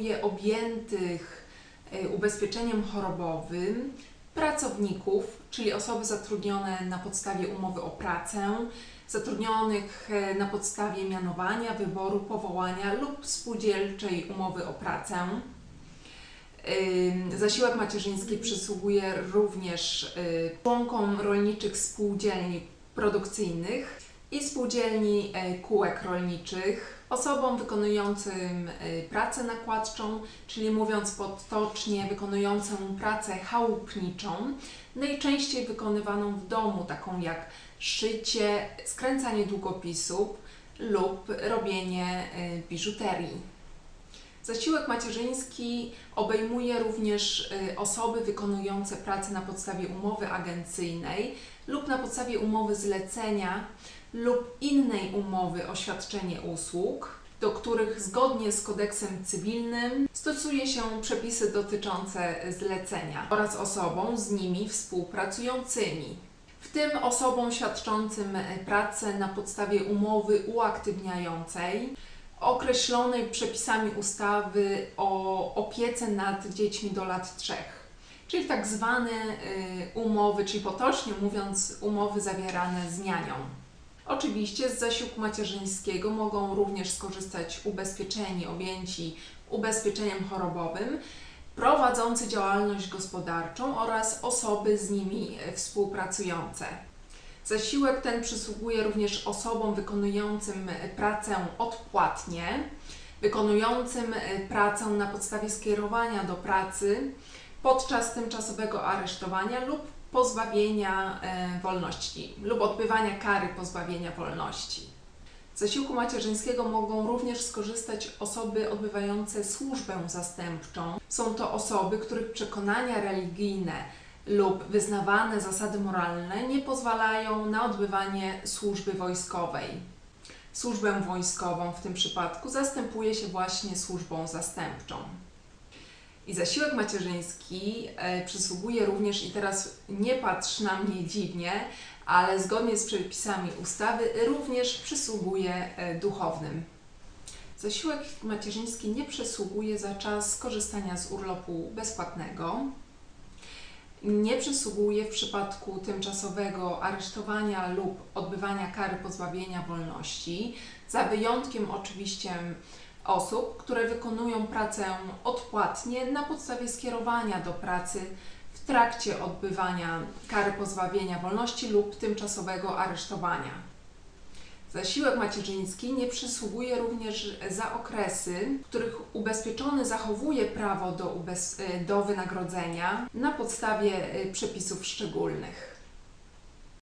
obejmuje objętych e, ubezpieczeniem chorobowym pracowników, czyli osoby zatrudnione na podstawie umowy o pracę, zatrudnionych e, na podstawie mianowania, wyboru, powołania lub spółdzielczej umowy o pracę. Ym, Zasiłek macierzyński przysługuje również członkom rolniczych spółdzielni produkcyjnych i spółdzielni e, kółek rolniczych, osobom wykonującym y, pracę nakładczą, czyli mówiąc potocznie, wykonującą pracę chałupniczą, najczęściej wykonywaną w domu, taką jak szycie, skręcanie długopisów lub robienie y, biżuterii. Zasiłek macierzyński obejmuje również y, osoby wykonujące pracę na podstawie umowy agencyjnej lub na podstawie umowy zlecenia lub innej umowy o świadczenie usług, do których zgodnie z kodeksem cywilnym stosuje się przepisy dotyczące zlecenia oraz osobom z nimi współpracującymi. W tym osobom świadczącym pracę na podstawie umowy uaktywniającej określonej przepisami ustawy o opiece nad dziećmi do lat trzech. Czyli tak zwane y, umowy, czyli potocznie mówiąc, umowy zawierane z nianią. Oczywiście z zasiłku macierzyńskiego mogą również skorzystać ubezpieczeni objęci ubezpieczeniem chorobowym, prowadzący działalność gospodarczą oraz osoby z nimi y, współpracujące. Zasiłek ten przysługuje również osobom wykonującym e, pracę odpłatnie, wykonującym e, pracę na podstawie skierowania do pracy podczas tymczasowego aresztowania lub pozbawienia e, wolności lub odbywania kary pozbawienia wolności. Z zasiłku macierzyńskiego mogą również skorzystać osoby odbywające służbę zastępczą. Są to osoby, których przekonania religijne lub wyznawane zasady moralne nie pozwalają na odbywanie służby wojskowej. Służbę wojskową w tym przypadku zastępuje się właśnie służbą zastępczą. I zasiłek macierzyński e, przysługuje również, i teraz nie patrz na mnie dziwnie, ale zgodnie z przepisami ustawy również przysługuje e, duchownym. Zasiłek macierzyński nie przysługuje za czas skorzystania z urlopu bezpłatnego, nie przysługuje w przypadku tymczasowego aresztowania lub odbywania kary pozbawienia wolności, za wyjątkiem oczywiście osób, które wykonują pracę odpłatnie na podstawie skierowania do pracy w trakcie odbywania kary pozbawienia wolności lub tymczasowego aresztowania. Zasiłek macierzyński nie przysługuje również za okresy, w których ubezpieczony zachowuje prawo do, do wynagrodzenia na podstawie y, przepisów szczególnych.